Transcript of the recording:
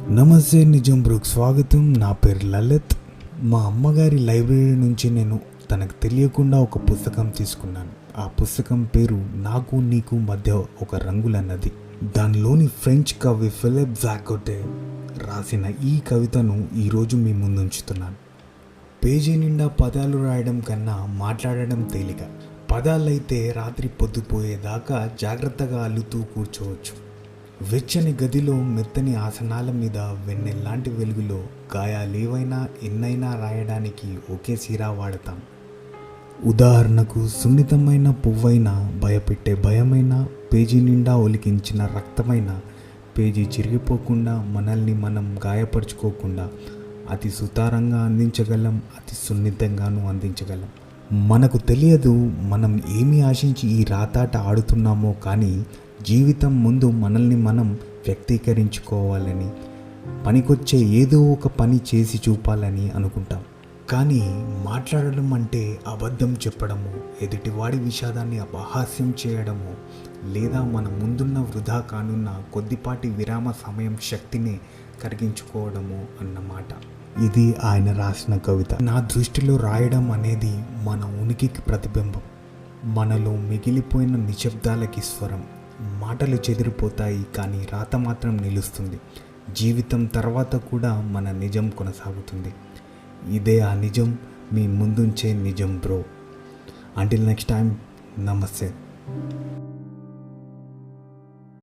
నమస్తే నిజం బ్రోక్ స్వాగతం. నా పేరు లలిత్. మా అమ్మగారి లైబ్రరీ నుంచి నేను తనకు తెలియకుండా ఒక పుస్తకం తీసుకున్నాను. ఆ పుస్తకం పేరు నాకు నీకు మధ్య ఒక రంగులన్నది. దానిలోని ఫ్రెంచ్ కవి ఫిలిప్ జాకోటే రాసిన ఈ కవితను ఈరోజు మీ ముందుంచుతున్నాను. పేజీ నిండా పదాలు రాయడం కన్నా మాట్లాడడం తేలిక. పదాలైతే రాత్రి పొద్దుపోయేదాకా జాగ్రత్తగా అల్లుతూ కూర్చోవచ్చు. వెచ్చని గదిలో మెత్తని ఆసనాల మీద వెన్నెల్లాంటి వెలుగులో గాయాలేవైనా ఎన్నైనా రాయడానికి ఒకే సిరా వాడతాం. ఉదాహరణకు సున్నితమైన పువ్వైన భయపెట్టే భయమైన పేజీ నిండా ఒలికించిన రక్తమైన పేజీ చిరిగిపోకుండా మనల్ని మనం గాయపరుచుకోకుండా అతి సుతారంగా అందించగలం అతి సున్నితంగాను అందించగలం. మనకు తెలియదు మనం ఏమి ఆశించి ఈ రాతాట ఆడుతున్నామో కానీ జీవితం ముందు మనల్ని మనం వ్యక్తీకరించుకోవాలని పనికొచ్చే ఏదో ఒక పని చేసి చూపాలని అనుకుంటాం. కానీ మాట్లాడడం అంటే అబద్ధం చెప్పడము ఎదుటివాడి విషాదాన్ని అపహాస్యం చేయడము లేదా మన ముందున్న వృధా కానున్న కొద్దిపాటి విరామ సమయం శక్తిని కరిగించుకోవడము అన్నమాట. ఇది ఆయన రాసిన కవిత. నా దృష్టిలో రాయడం అనేది మన ఉనికికి ప్రతిబింబం. మనలో మిగిలిపోయిన నిశ్శబ్దాలకి స్వరం. మాటలు చెదిరిపోతాయి కానీ రాత మాత్రం నిలుస్తుంది. జీవితం తర్వాత కూడా మన నిజం కొనసాగుతుంది. ఇదే ఆ నిజం మీ ముందుంచే నిజం బ్రో. అంటిల్ నెక్స్ట్ టైం నమస్తే.